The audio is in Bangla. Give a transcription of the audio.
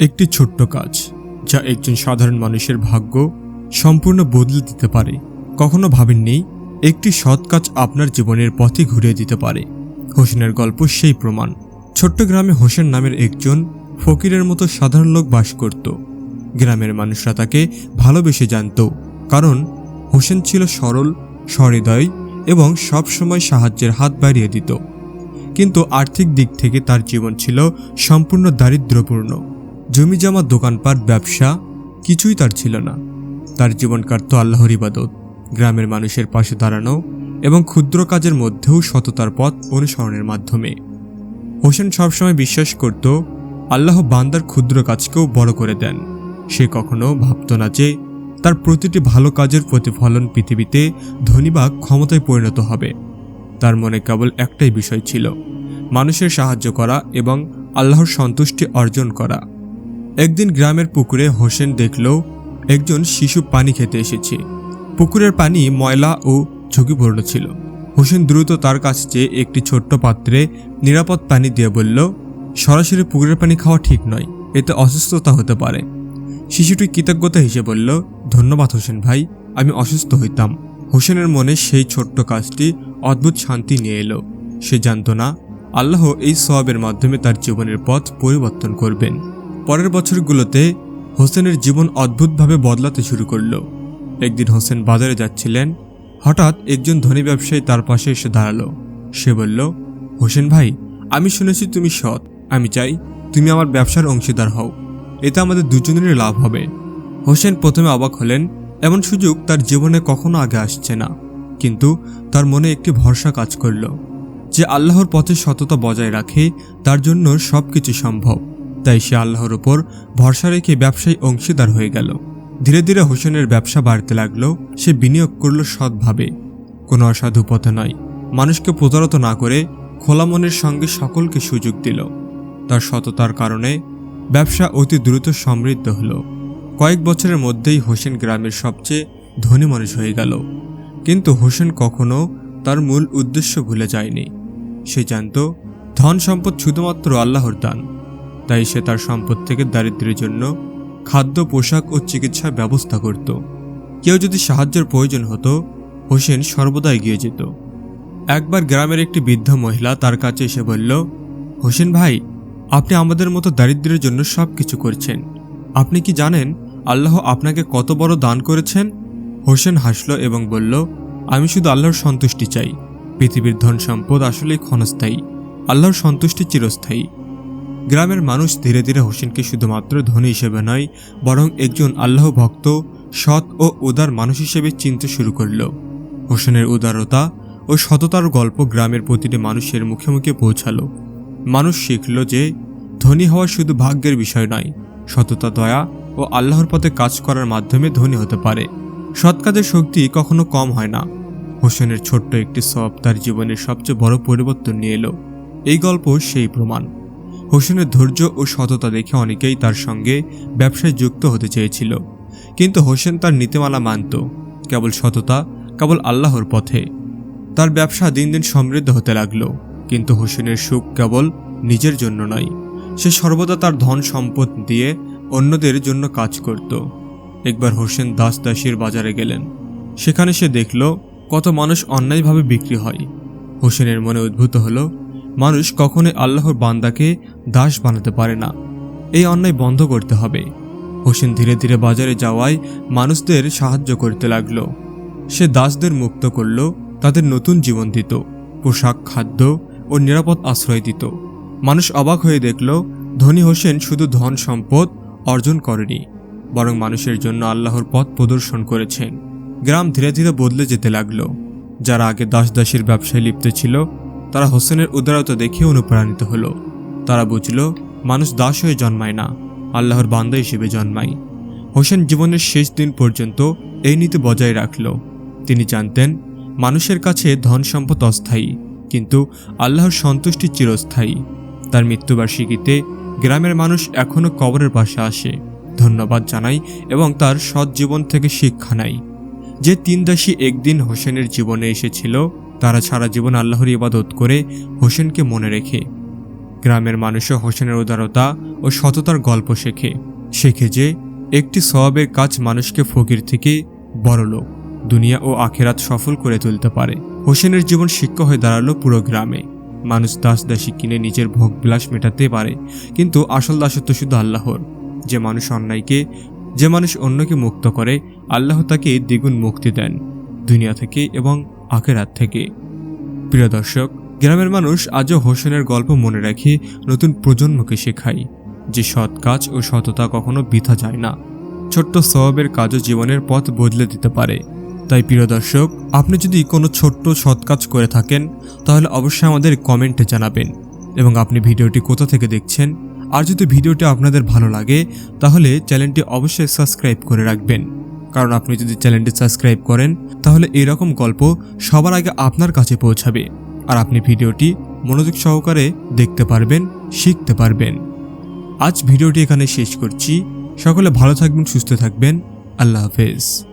একটি ছোট্ট কাজ, যা একজন সাধারণ মানুষের ভাগ্য সম্পূর্ণ বদলে দিতে পারে। কখনো ভাবেননি, একটি সৎ কাজ আপনার জীবনের পথে ঘুরিয়ে দিতে পারে। হোসেনের গল্প সেই প্রমাণ। ছোট্ট গ্রামে হোসেন নামের একজন ফকিরের মতো সাধারণ লোক বাস করত। গ্রামের মানুষরা তাকে ভালোবেসে জানত, কারণ হোসেন ছিল সরল, সহৃদয় এবং সবসময় সাহায্যের হাত বাড়িয়ে দিত। কিন্তু আর্থিক দিক থেকে তার জীবন ছিল সম্পূর্ণ দারিদ্র্যপূর্ণ। জমিজমা দোকানপাট, ব্যবসা, কিছুই তার ছিল না। তার জীবন কাটত আল্লাহর ইবাদত, গ্রামের মানুষের পাশে দাঁড়ানো এবং ক্ষুদ্র কাজের মধ্যেও সততার পথ অনুসরণের মাধ্যমে। হোসেন সবসময় বিশ্বাস করত, আল্লাহ বান্দার ক্ষুদ্র কাজকেও বড় করে দেন। সে কখনো ভাবত না যে, তার প্রতিটি ভালো কাজের প্রতিফলন পৃথিবীতে ধনী বা ক্ষমতায় পরিণত হবে। তার মনে কেবল একটাই বিষয় ছিল, মানুষের সাহায্য করা এবং আল্লাহর সন্তুষ্টি অর্জন করা। একদিন গ্রামের পুকুরে হোসেন দেখল একজন শিশু পানি খেতে এসেছে। পুকুরের পানি ময়লা ও ঝুঁকিপূর্ণ ছিল। হোসেন দ্রুত তার কাছে যেয়ে একটি ছোট্ট পাত্রে নিরাপদ পানি দিয়ে বলল, সরাসরি পুকুরের পানি খাওয়া ঠিক নয়, এতে অসুস্থতা হতে পারে। শিশুটি কৃতজ্ঞতা হিসেবে বলল, ধন্যবাদ হোসেন ভাই, আমি অসুস্থ হইতাম। হোসেনের মনে সেই ছোট্ট কাজটি অদ্ভুত শান্তি নিয়ে এলো। সে জানত না, আল্লাহ এই সওয়াবের মাধ্যমে তার জীবনের পথ পরিবর্তন করবেন। পরের বছরগুলোতে হোসেনের জীবন অদ্ভুতভাবে বদলাতে শুরু করল। একদিন হোসেন বাজারে যাচ্ছিলেন, হঠাৎ একজন ধনী ব্যবসায়ী তার পাশে এসে দাঁড়াল। সে বলল, হোসেন ভাই, আমি শুনেছি তুমি সৎ। আমি চাই তুমি আমার ব্যবসার অংশীদার হও। এতে আমাদের দুজনেরই লাভ হবে। হোসেন প্রথমে অবাক হলেন, এমন সুযোগ তার জীবনে কখনো আগে আসছে না। কিন্তু তার মনে একটি ভরসা কাজ করল যে আল্লাহর পথে সততা বজায় রাখে, তার জন্য সব কিছু সম্ভব। তাই সে আল্লাহর উপর ভরসা রেখে ব্যবসায়ী অংশীদার হয়ে গেল। ধীরে ধীরে হোসেনের ব্যবসা বাড়তে লাগল, সে বিনিয়োগ করল সৎভাবে। কোনো অসাধু পথে নয়। মানুষকে প্রতারত না করে খোলা মনের সঙ্গে সকলকে সুযোগ দিল। তার সততার কারণে ব্যবসা অতি দ্রুত সমৃদ্ধ হলো। কয়েক বছরের মধ্যেই হোসেন গ্রামের সবচেয়ে ধনী মানুষ হয়ে গেল। কিন্তু হোসেন কখনো তার মূল উদ্দেশ্য ভুলে যায়নি। সে জানত, ধন সম্পদ শুধুমাত্র আল্লাহর দান। তাই সে তার সম্পদ থেকে দারিদ্র্যের জন্য খাদ্য, পোশাক ও চিকিৎসার ব্যবস্থা করত। কেউ যদি সাহায্যের প্রয়োজন হতো, হোসেন সর্বদা এগিয়ে যেত। একবার গ্রামের একটি বৃদ্ধ মহিলা তার কাছে এসে বলল, হোসেন ভাই, আপনি আমাদের মতো দারিদ্র্যের জন্য সব কিছু করছেন। আপনি কি জানেন, আল্লাহ আপনাকে কত বড় দান করেছেন? হোসেন হাসল এবং বলল, আমি শুধু আল্লাহর সন্তুষ্টি চাই। পৃথিবীর ধন সম্পদ আসলেই ক্ষণস্থায়ী। আল্লাহর সন্তুষ্টি চিরস্থায়ী। গ্রামের মানুষ ধীরে ধীরে হোসেনকে শুধুমাত্র ধনী হিসেবে নয়, বরং একজন আল্লাহ ভক্ত, সৎ ও উদার মানুষ হিসেবে চিনতে শুরু করল। হোসেনের উদারতা ও সততার গল্প গ্রামের প্রতিটি মানুষের মুখে মুখে পৌঁছালো। মানুষ শিখল যে, ধনী হওয়া শুধু ভাগ্যের বিষয় নয়, সততা, দয়া ও আল্লাহর পথে কাজ করার মাধ্যমে ধনী হতে পারে। সৎ কাজের শক্তি কখনো কম হয় না। হোসেনের ছোট্ট একটি সব তার জীবনের সবচেয়ে বড় পরিবর্তন নিয়ে এলো। এই গল্প সেই প্রমাণ। হোসেনের ধৈর্য ও সততা দেখে অনেকেই তার সঙ্গে ব্যবসায় যুক্ত হতে চেয়েছিল। কিন্তু হোসেন তার নীতিমালা মানত। কেবল সততা, কেবল আল্লাহর পথে। তার ব্যবসা দিন দিন সমৃদ্ধ হতে লাগল। কিন্তু হোসেনের সুখ কেবল নিজের জন্য নয়। সে সর্বদা তার ধন সম্পদ দিয়ে অন্যদের জন্য কাজ করত। একবার হোসেন দাস দাসীর বাজারে গেলেন। সেখানে সে দেখল, কত মানুষ অন্যায়ভাবে বিক্রি হয়। হোসেনের মনে উদ্ভূত হলো মানুষ কখনোই আল্লাহর বান্দাকে দাস বানাতে পারে না। এই অন্যায় বন্ধ করতে হবে। হোসেন ধীরে ধীরে বাজারে যাওয়ায় মানুষদের সাহায্য করতে লাগল। সে দাসদের মুক্ত করল, তাদের নতুন জীবন দিত। পোশাক, খাদ্য ও নিরাপদ আশ্রয় দিত। মানুষ অবাক হয়ে দেখল, ধনী হোসেন শুধু ধন সম্পদ অর্জন করেনি, বরং মানুষের জন্য আল্লাহর পথ প্রদর্শন করেছেন। গ্রাম ধীরে ধীরে বদলে যেতে লাগল। যারা আগে দাস দাসীর ব্যবসায় লিপ্ত ছিল তারা হোসেনের উদারতা দেখে অনুপ্রাণিত হলো। তারা বুঝল, মানুষ দাস হয়ে জন্মায় না, আল্লাহর বান্দা হিসেবে জন্মায়। হোসেন জীবনের শেষ দিন পর্যন্ত এই নীতি বজায় রাখল। তিনি জানতেন, মানুষের কাছে ধন সম্পদ অস্থায়ী, কিন্তু আল্লাহর সন্তুষ্টি চিরস্থায়ী। তার মৃত্যুবার্ষিকীতে গ্রামের মানুষ এখনও কবরের পাশে আসে। ধন্যবাদ জানাই এবং তার সৎ জীবন থেকে শিক্ষা নেয়। যে তিন দাসী একদিন হোসেনের জীবনে এসেছিল তারা সারা জীবন আল্লাহর ইবাদত করে হোসেনকে মনে রেখে। গ্রামের মানুষও হোসেনের উদারতা ও সততার গল্প শেখে। শেখে যে, একটি সওয়াবের কাজ মানুষকে ফকির থেকে বড় লোক, দুনিয়া ও আখেরাত সফল করে তুলতে পারে। হোসেনের জীবন শিক্ষা হয়ে দাঁড়াল পুরো গ্রামে। মানুষ দাস দাসী কিনে নিজের ভোগ বিলাস মেটাতে পারে, কিন্তু আসল দাসত্ব শুধু আল্লাহর। যে মানুষ অন্যায়কে, যে মানুষ অন্যকে মুক্ত করে, আল্লাহ তাকে দ্বিগুণ মুক্তি দেন। দুনিয়া থেকে এবং আখেরাত থেকে। প্রিয় দর্শক, গ্রামের মানুষ আজও হোসেনের গল্প মনে রাখে নতুন প্রজন্মকে শেখায় যে সৎ কাজ ও সততা কখনো বৃথা যায় না। ছোট্ট সওয়াবের কাজও জীবনের পথ বদলে দিতে পারে। তাই প্রিয় দর্শক, আপনি যদি কোনো ছোট্ট সৎ কাজ করে থাকেন, তাহলে অবশ্যই আমাদের কমেন্টে জানাবেন। এবং আপনি ভিডিওটি কোথা থেকে দেখছেন, আর যদি ভিডিওটি আপনাদের ভালো লাগে, তাহলে চ্যানেলটি অবশ্যই সাবস্ক্রাইব করে রাখবেন। কারণ আপনি যদি চ্যানেলটি সাবস্ক্রাইব করেন, তাহলে এরকম গল্প সবার আগে আপনার কাছে পৌঁছাবে। আর আপনি ভিডিওটি মনোযোগ সহকারে দেখতে পারবেন, শিখতে পারবেন। আজ ভিডিওটি এখানে শেষ করছি। সকলে ভালো থাকবেন, সুস্থ থাকবেন। আল্লাহ হাফেজ।